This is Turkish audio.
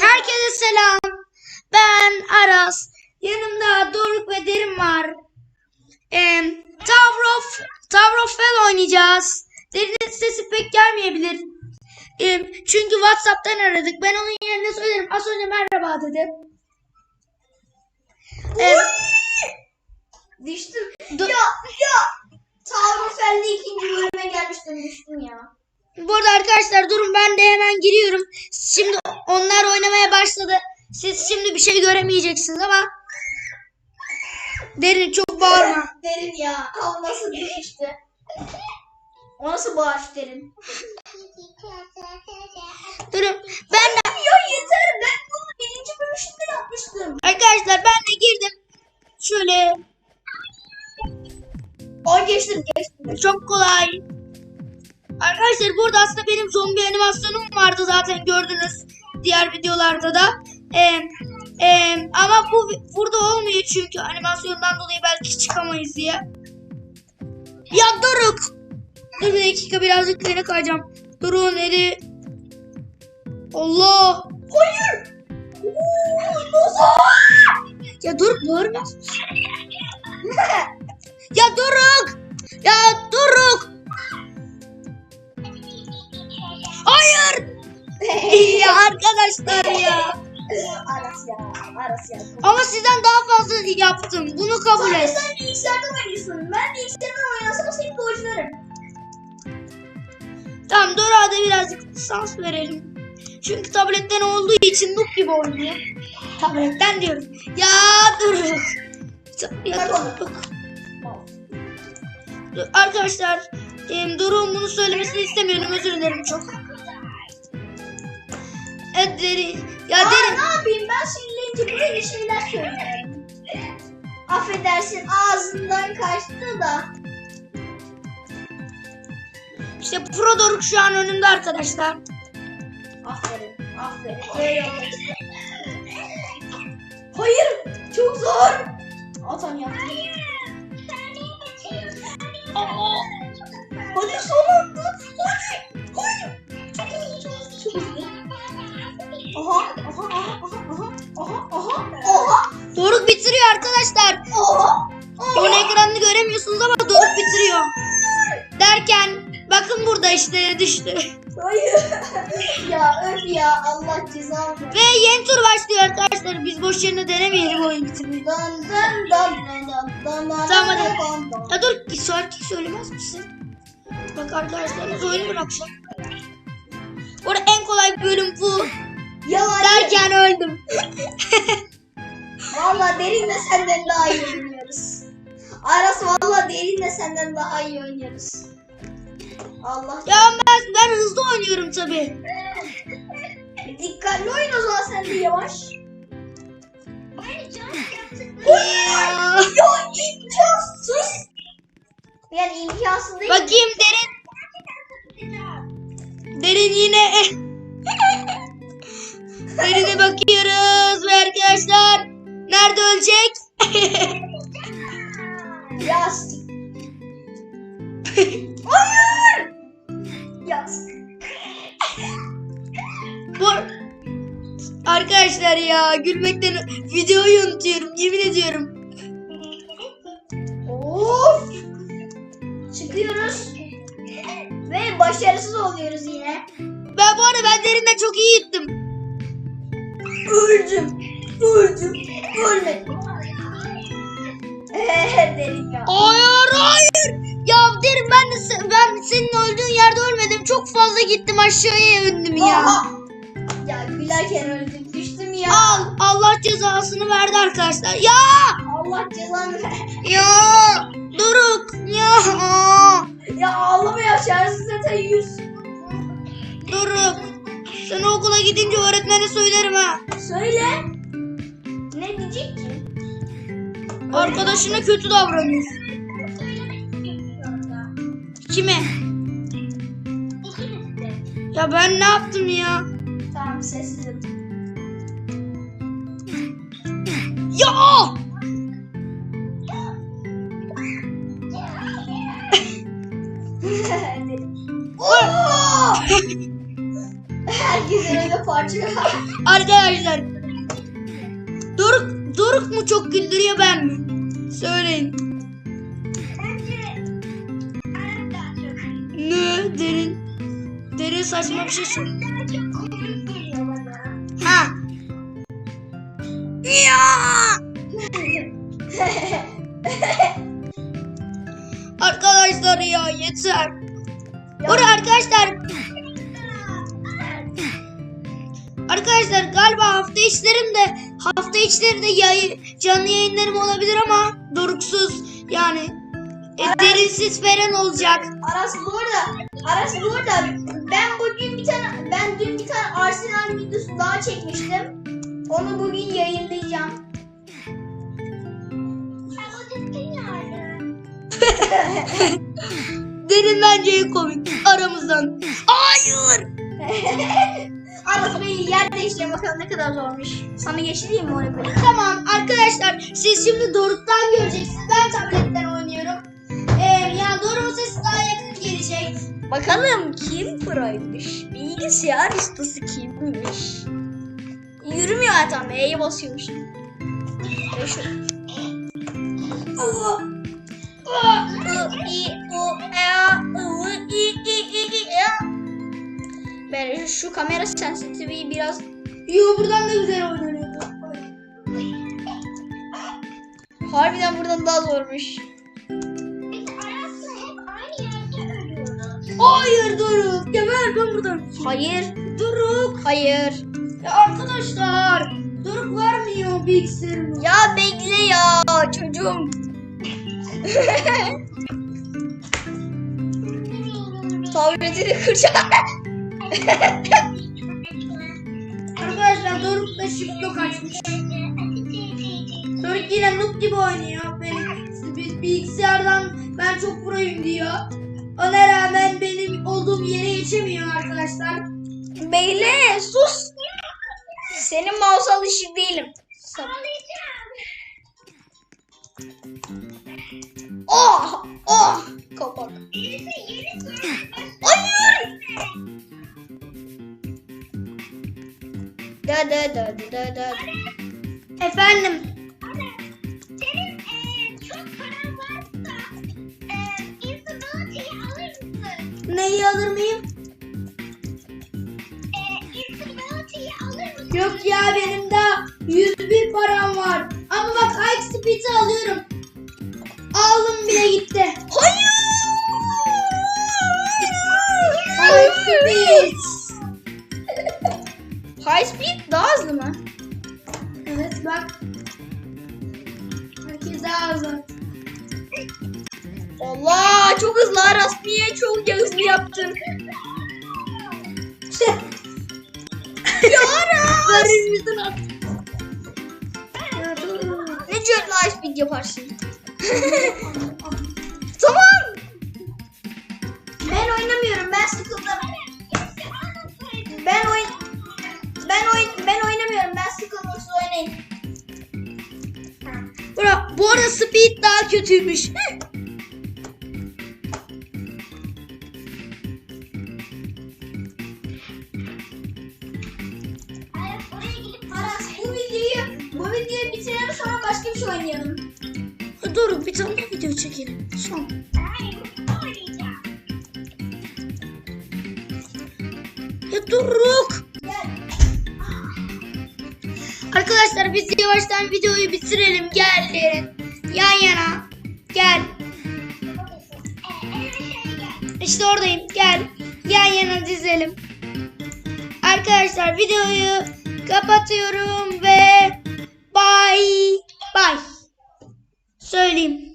Herkese selam. Ben Aras. Yanımda Doruk ve Derin var. Ee, Tower of, Tower of Hell oynayacağız. Derin'in sesi pek gelmeyebilir. Ee, çünkü Whatsapp'tan aradık. Ben onun yerine söylerim. Az önce merhaba dedi. Ee, Düştüm. Ya ya. Tavrofelde ikinci bölüme gelmiştim düştüm ya. Bu arada arkadaşlar durun ben de hemen giriyorum. Şimdi onlar oynamaya başladı. Siz şimdi bir şey göremeyeceksiniz ama Derin çok bağırma. Derin ya. Al nasıl düştü. O nasıl bağış derin. Durun ben de Ya yeter ben bunu birinci bölüşünde yapmıştım. arkadaşlar ben de girdim. Şöyle Ay geçtim geçtim. çok kolay. Arkadaşlar burada aslında benim zombi animasyonum vardı zaten gördünüz diğer videolarda da. Ee, e, ama bu burada olmuyor çünkü animasyondan dolayı belki çıkamayız diye. Ya Doruk! Dur bir dakika birazcık geri kayacağım. Doruk'un eli... Allah! Hayır. Ya Doruk bağırma. ya Doruk! Ya Doruk! Hayır! ya arkadaşlar ya. Aras ya. Aras ya. Ama sizden daha fazla yaptım. Bunu kabul et. sen bilgisayardan oynuyorsun. Ben bilgisayardan oynasam seni dojlarım. Tamam Doruk'a da birazcık sans verelim. Çünkü tabletten olduğu için noob gibi oynuyor. Tabletten diyorum. Ya Doruk. Ya. Dur, Arkadaşlar em, Doruk'un bunu söylemesini istemiyorum. Özür dilerim çok. Evet Derin. Ya Aa, Derin. ne yapayım ben sinirlenince böyle şeyler söylüyorum. Affedersin ağzından kaçtı da. İşte Pro Doruk şu an önümde arkadaşlar. Aferin, aferin. Hayır, çok zor. Atan yaptı. Hadi burada işte düştü. Hayır. ya öf ya Allah cezanı. Ve yeni tur başlıyor arkadaşlar. Biz boş yerine denemeyelim oyun bitirmeyi. Dan dan dan dan dan dan Tamam, hadi. Ya dur şarkıyı söylemez misin? Bak arkadaşlarımız oyunu bırakacak. Orada en kolay bölüm bu. Ya Derken öldüm. Valla derinle senden daha iyi oynuyoruz. Aras valla derinle senden daha iyi oynuyoruz. Allah. Ya ben, ben hızlı oynuyorum tabi. Dikkatli oyun o zaman sen de yavaş. Ya. Ya imkansız. Yani imkansız değil. Bakayım derin. Derin yine. Derine bakıyoruz ve arkadaşlar. Nerede ölecek? Ya s- Hayır. Ya s- Bu... Arkadaşlar ya gülmekten videoyu unutuyorum yemin ediyorum. Of. Çıkıyoruz. Ve başarısız oluyoruz yine. Ben bu arada ben derinden çok iyi gittim. Öldüm. Öldüm. Ölmedim. Eee derin ya. Hayır Çok fazla gittim aşağıya öndüm ya. Aha. Ya gülerken öldüm. Düştüm ya. Al Allah cezasını verdi arkadaşlar. Ya Allah cezanı ver. ya Doruk ya Ya ağlama ya şarjı zaten 100. Doruk. Sen okula gidince öğretmene söylerim ha. Söyle. Ne diyecek ki? Arkadaşına kötü davranıyorsun. Kime? Ya ben ne yaptım ya? Tamam sessizim. Ya! Oo! Herkes eve parça. Ar arkadaşlar. Doruk, Doruk mu çok güldürüyor ben mi? Söyleyin. Bence Arap daha çok. Ne? Derin. Derin saçma bir şey bana. Ha. Ya. Arkadaşlar ya yeter. Orada arkadaşlar Arkadaşlar galiba hafta içlerim de hafta içleri de yayı, canlı yayınlarım olabilir ama doruksuz yani e, derinsiz falan olacak. Aras bu arada, Aras bu arada ben bugün bir tane, ben dün bir tane Arsenal videosu daha çekmiştim. Onu bugün yayınlayacağım. Derin bence en komik aramızdan. Hayır. Aras Bey yer değiştirelim bakalım ne kadar zormuş. Sana geçireyim mi onu böyle? Tamam arkadaşlar siz şimdi Doruk'tan göreceksiniz. Ben tabletten gelecek. Bakalım kim proymuş? Bilgisayar ustası kimmiş? Yürümüyor zaten. E'ye basıyormuş. E şu. E. Ben şu kamera sensitivity'yi biraz Yo buradan da güzel oynanıyordu. harbiden buradan daha zormuş. Hayır Doruk. Ya ver ben buradan. Hayır, Doruk. hayır. Ya arkadaşlar. Doruk vermiyor bilgisayarımı. Ya bekle ya çocuğum. Tabletini kıracağım. Arkadaşlar Doruk da shift açmış. Doruk yine noob gibi oynuyor. Benim biz bilgisayardan ben çok proyum diyor. Ona rağmen benim olduğum yere geçemiyor arkadaşlar. Beyle sus. Senin mouse alışık değilim. Oh! Oh! Kapak. Hayır! Da da da da da da. Efendim. Neyi alır mıyım? Mısın? Yok ya benim daha 101 param var. Ama bak High Speed'i alıyorum. Aldım bile gitti. Hayır! High Speed. High speed çok hızlı Aras niye çok hızlı yaptın? ya Aras! Verin yüzün at. Ne cüretle high speed yaparsın? tamam. Ben oynamıyorum ben sıkıldım. Ben oyun ben oyun ben oynamıyorum ben sıkıldım siz oynayın. Bura, bu arada Speed daha kötüymüş. Şey oynayalım. Dur bir tane daha video çekelim. Son. Ya Doruk. Gel. Arkadaşlar biz yavaştan videoyu bitirelim. Gel. Yan yana. Gel. İşte oradayım. Gel. Yan yana dizelim. Arkadaşlar videoyu kapatıyorum ve söyleyeyim.